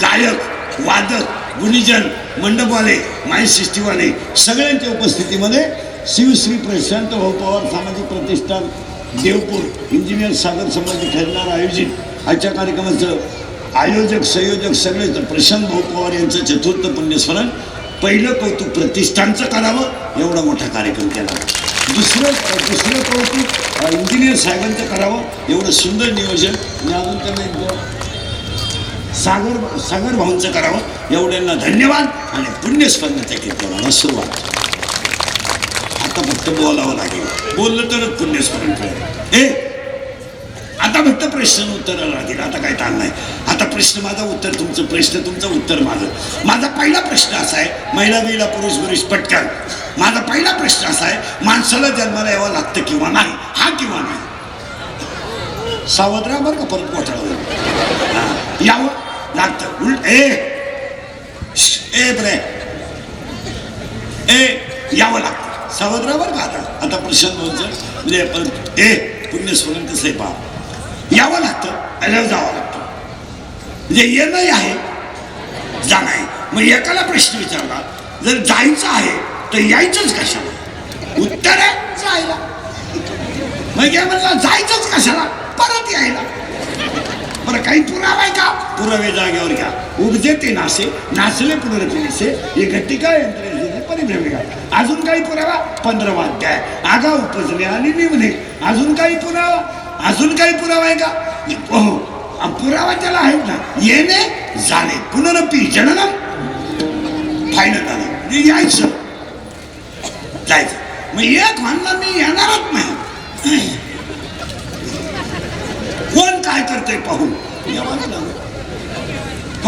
गायक वादक गुणीजन मंडपवाले माई सिस्टीवाले सगळ्यांच्या उपस्थितीमध्ये शिवश्री प्रशांत भाऊ पवार सामाजिक प्रतिष्ठान देवपूर इंजिनियर सागर समाज ठरणार आयोजित आजच्या कार्यक्रमाचं आयोजक संयोजक सगळेच प्रशांत भाऊ पवार यांचं चतुर्थ पुण्यस्मरण पहिलं कौतुक प्रतिष्ठानचं करावं एवढा मोठा कार्यक्रम केला. दुसरं दुसरं कौतुक इंजिनियर साहेबांचं करावं एवढं सुंदर नियोजन मी अजून त्यांना सागर सागर भाऊंचं करावं. एवढ्यांना धन्यवाद आणि पुण्यस्मरणाच्या कीर्तनाला सुरुवात. आता फक्त बोलावं लागेल. बोललं तरच पुण्यस्मरण कळेल. हे? आता फक्त प्रश्न उत्तर लागेल. आता काय ताण नाही. आता प्रश्न माझा उत्तर तुमचं प्रश्न तुमचं उत्तर माझं. माझा पहिला प्रश्न असा आहे महिला बिला पुरुष पुरुष पटकन. माझा पहिला प्रश्न असा आहे माणसाला जन्माला यावं लागतं किंवा नाही? हा किंवा नाही? सावधरा बरं का परत मोठा यावं लागतं उलट ए ए बरे ए यावं लागतं सावधरा बरं का आता आता प्रशांत म्हणजे परत ए पुण्यस्मरण कसं आहे पहा यावं लागतं आल्यावर जावं लागतं म्हणजे येणंही आहे जाणं आहे मग एकाला प्रश्न विचारला जर जायचं आहे तर यायचंच कशाला उत्तर आहे जायला मग या म्हणला जायचंच कशाला परत यायला बरं काही पुरावा आहे का पुरावे जागेवर घ्या. उपजे ते नासे नाचले पुनरपिलिसे हे घटिका यंत्रे परिभ्रमिका अजून काही पुरावा? पंधरा वाद्याय आगा उपजले आणि निमणे अजून काही पुरावा? अजून काही पुरावा आहे का? हो. पुरावा त्याला आहेत ना. येणे जाणे. पुनरपी जनन फायनल झालं. म्हणजे यायचं. जायचं. मग एक म्हणला मी येणारच नाही. कोण काय करते पाहून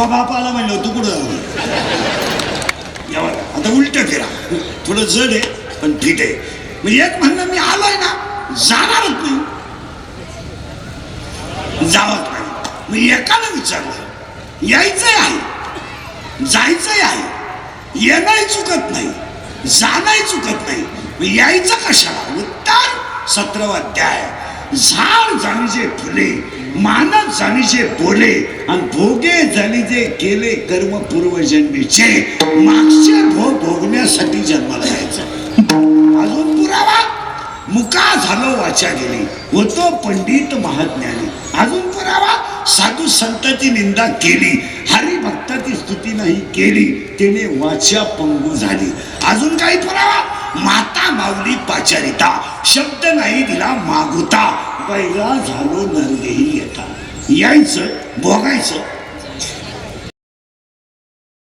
यावंच बापाला म्हणलं तू कुठं जाऊ आता उलट फिरा. थोडं जड आहे पण ठीक आहे. मग एक म्हणणं मी आलोय ना जाणारच नाही. जावत नाही. मग एकाला विचारलं यायचंय आहे जायचंय आहे येणंही चुकत नाही जाणंही चुकत नाही. मग यायचं कशाला? उत्तर सतरावा अध्याय. झाड जाणीचे फुले मानत जाणीचे बोले आणि भोगे जाणीचे केले कर्म पूर्वजन्मीचे मागचे भोग भोगण्यासाठी जन्माला यायचं अजून पुरावा? मुका झालो वाचा गेली होतो पंडित महाज्ञानी. अजून पुरावा? साधू संतांची निंदा केली हरिभक्ताची स्तुती नाही केली त्याने वाचा पंगू झाली. अजून काही पुरावा? मात माऊली पाचारिता. शब्द नाही दिला मागुता. बैला झालो नरदेही येता. यायचं भोगायचं